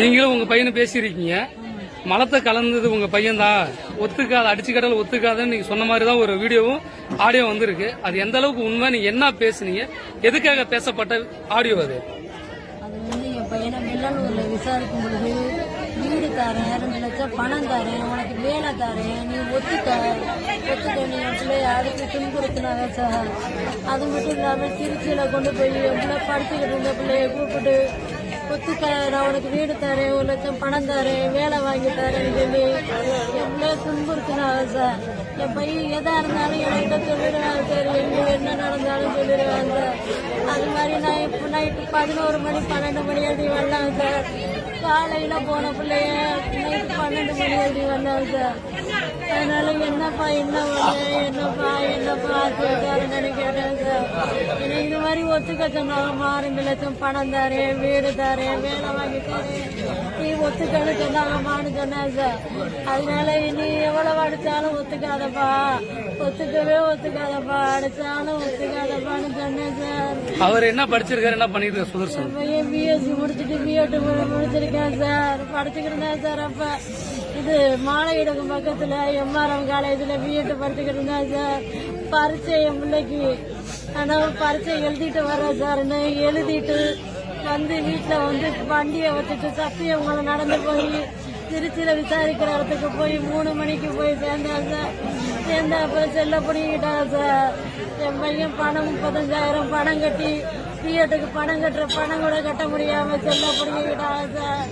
நீங்களும் உங்க பையனை பேசியிருக்கீங்க. மலத்தை கலந்தது உங்க பையன் தான் ஒத்துக்காத அடிச்சு கடல் ஒத்துக்காதுன்னு நீங்க சொன்ன மாதிரி தான் ஒரு வீடியோவும் ஆடியோ வந்திருக்கு. அது எந்த அளவுக்கு உண்மை நீங்க என்ன பேசுனீங்க எதுக்காக பேசப்பட்ட ஆடியோ அது? அது வந்து என் பையனை வெள்ளலூர்ல விசாரிக்கும் பொழுது வீடு தரேன் ரெண்டு லட்சம் பணம் தரேன் உனக்கு வேலை தரேன் நீ ஒத்துக்க ஒத்துக்க நீ என் துன்புறுத்தினாங்க சார். அது மட்டும் இல்லாமல் திருச்சியில் கொண்டு போய் என் பிள்ளை படிச்சுக்கிட்டு இருந்த பிள்ளைய கூப்பிட்டு ஒத்துக்க அவனுக்கு வீடு தரேன் ஒரு லட்சம் பணம் தரேன் வேலை வாங்கி தரேன்னு சொல்லி எவ்வளோ துன்புறுத்தினாங்க சார். என் பையன் எதாக இருந்தாலும் என்கிட்ட சொல்லிடுவாங்க சார். எங்கே என்ன நடந்தாலும் சொல்லிடுவாங்க சார். அது மாதிரி நான் இப்போ நைட்டு பதினோரு மணி பன்னெண்டு மணி அப்படி வந்தாங்க சார். காலையில் போன பிள்ளைய நைட்டு பன்னெண்டு மணி அப்படி வந்தாங்க சார். அதனால என்னப்பா என்ன பண்ண என்னப்பா என்னப்பா கேட்டாருன்னு கேட்டேன் சார். எனக்கு ஒத்துக்க சொன்னாங்கம்மா ரெண்டு லட்சம் பணம் தரேன் வீடு தரேன் வேலை வாங்கி தரேன். நீ ஒத்துக்கன்னு சொன்னாங்கம்மான்னு சொன்னேன் சார் அதனால நீ எவ்வளவு அடிச்சாலும் ஒத்துக்காதப்பா. ஒத்துக்கவே ஒத்துக்காதப்பா. அடிச்சாலும் ஒத்துக்காதப்பான்னு சொன்னேன் சார் அவர் என்ன படிச்சிருக்காரு என்ன பண்ணிருக்காரு சுதர்சன் பையன் பிஎஸ்சி முடிச்சுட்டு பிஎட் முடிச்சிருக்கேன் சார் படிச்சுக்கிட்டு இருந்தேன் சார் அப்ப. இது மாலையிடகம் பக்கத்துல எம்ஆர்எம் காலேஜில் பிஎட் படிச்சுக்கிட்டு இருந்தேன் சார் பரீட்சை என் பிள்ளைக்கு ஆனால் பரிச்சை எழுதிட்டு வரேன் சார்னு எழுதிட்டு வந்து வீட்டில் வந்து வண்டியை வச்சுட்டு சத்தியமங்கலை நடந்து போய் திருச்சியில் விசாரிக்கிற இடத்துக்கு போய் மூணு மணிக்கு போய் சேர்ந்தேன் சார் சேர்ந்தா அப்புறம் செல்ல பிடிக்கிட்டாங்க சார் என் பையன் பணம் முப்பத்தஞ்சாயிரம் பணம் கட்டி பிஎட்டுக்கு பணம் கட்டுற பணம் கூட கட்ட முடியாமல் செல்ல பிடிக்கிட்டாங்க சார்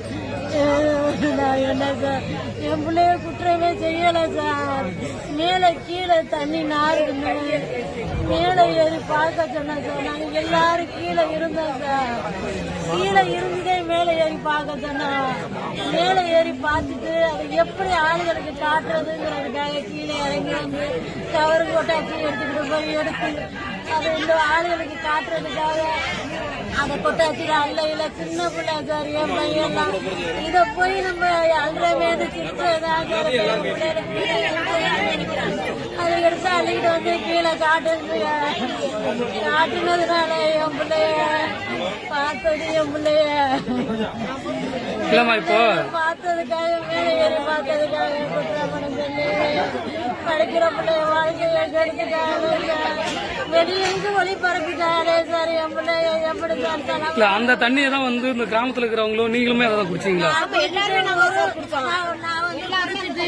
நான் என்ன சார் என் பிள்ளைய குற்றமே செய்யலை சார் மேலே கீழே தண்ணி நாருதுன்னு மேலே ஏறி பார்க்க சொன்னா சார் நாங்கள் எல்லாரும் கீழே இருந்தோம் சார். கீழே இருந்துதே மேலே ஏறி பார்க்க சொன்னோம் மேலே ஏறி பார்த்துட்டு அது எப்படி ஆளுகளுக்கு காட்டுறதுங்கிறதுக்காக கீழே இறங்கி வந்து கவர் கொட்டாச்சி எடுத்துக்கிட்டு போய் எடுத்து அதை இந்த ஆளுகளுக்கு காட்டுறதுக்காக அதை கொட்டாச்சு அல்ல இல்ல சின்ன பிள்ளை சார் என் பையன்லாம் இதை போய் நம்ம அல்றமே சிரிச்சதாக அதை எடுத்து அள்ளிக்கிட்டு வந்து கீழே காட்டு காட்டுனதுனால என் பிள்ளைய பார்த்தது என் பிள்ளைய இல்லம்மா இப்போ? பார்த்ததுக்காக மேலே ஏறி பார்த்ததுக்காக சொல்லி படிக்கிற பிள்ளைய வாழ்க்கையை கெடுத்துட்டாங்க. சார் எப்படி சார் இல்ல அந்த தண்ணியை தான் வந்து இந்த கிராமத்துல இருக்கிறவங்களும் நீங்களுமே அதை தான் குடிச்சீங்களா? நான் வந்து குடிச்சிட்டு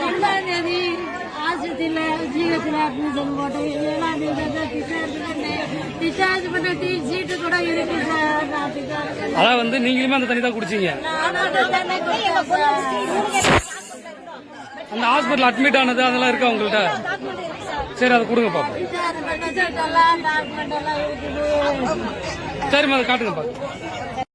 ரெண்டாம் தேதி ஆஸ்பத்திரியில் ஜிஹெச்சில் அட்மிஷன் போட்டு ஏழாம் தேதி தான் டிஸ்சார்ஜ் பண்ணேன். டிஸ்சார்ஜ் பண்ண டீ சீட்டு கூட இருக்கு சார். நான் டிஸ்சார்ஜ் பண்ணேன் அதான் வந்து நீங்களுமே அந்த தண்ணி தான் குடிச்சீங்க. அந்த ஹாஸ்பிட்டல் அட்மிட் ஆனது அதெல்லாம் இருக்கா உங்கள்கிட்ட சரி அதை கொடுங்க பாப்போம். சரிம்மா அதை காட்டுங்க